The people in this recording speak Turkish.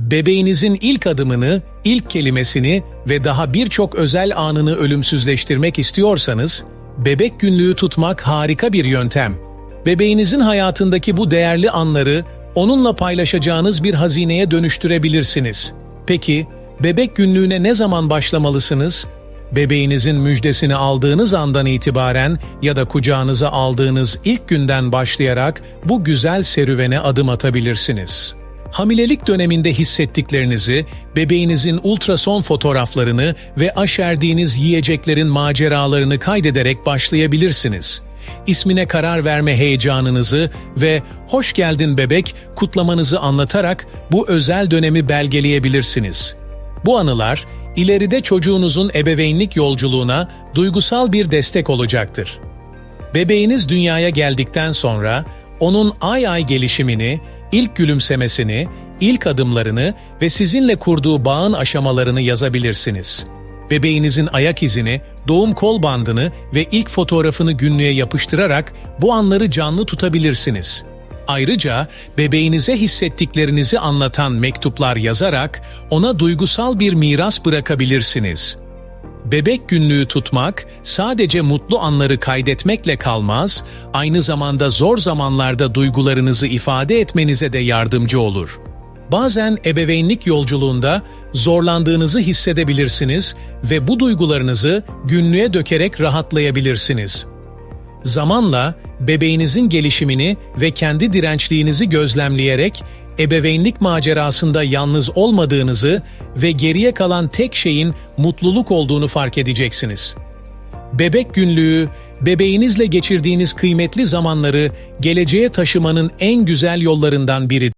Bebeğinizin ilk adımını, ilk kelimesini ve daha birçok özel anını ölümsüzleştirmek istiyorsanız, bebek günlüğü tutmak harika bir yöntem. Bebeğinizin hayatındaki bu değerli anları onunla paylaşacağınız bir hazineye dönüştürebilirsiniz. Peki, bebek günlüğüne ne zaman başlamalısınız? Bebeğinizin müjdesini aldığınız andan itibaren ya da kucağınıza aldığınız ilk günden başlayarak bu güzel serüvene adım atabilirsiniz. Hamilelik döneminde hissettiklerinizi, bebeğinizin ultrason fotoğraflarını ve aşerdiğiniz yiyeceklerin maceralarını kaydederek başlayabilirsiniz. İsmine karar verme heyecanınızı ve "Hoş geldin bebek" kutlamanızı anlatarak bu özel dönemi belgeleyebilirsiniz. Bu anılar, ileride çocuğunuzun ebeveynlik yolculuğuna duygusal bir destek olacaktır. Bebeğiniz dünyaya geldikten sonra onun ay ay gelişimini, ilk gülümsemesini, ilk adımlarını ve sizinle kurduğu bağın aşamalarını yazabilirsiniz. Bebeğinizin ayak izini, doğum kol bandını ve ilk fotoğrafını günlüğe yapıştırarak bu anları canlı tutabilirsiniz. Ayrıca bebeğinize hissettiklerinizi anlatan mektuplar yazarak ona duygusal bir miras bırakabilirsiniz. Bebek günlüğü tutmak sadece mutlu anları kaydetmekle kalmaz, aynı zamanda zor zamanlarda duygularınızı ifade etmenize de yardımcı olur. Bazen ebeveynlik yolculuğunda zorlandığınızı hissedebilirsiniz ve bu duygularınızı günlüğe dökerek rahatlayabilirsiniz. Zamanla bebeğinizin gelişimini ve kendi dirençliğinizi gözlemleyerek ebeveynlik macerasında yalnız olmadığınızı ve geriye kalan tek şeyin mutluluk olduğunu fark edeceksiniz. Bebek günlüğü, bebeğinizle geçirdiğiniz kıymetli zamanları geleceğe taşımanın en güzel yollarından biri.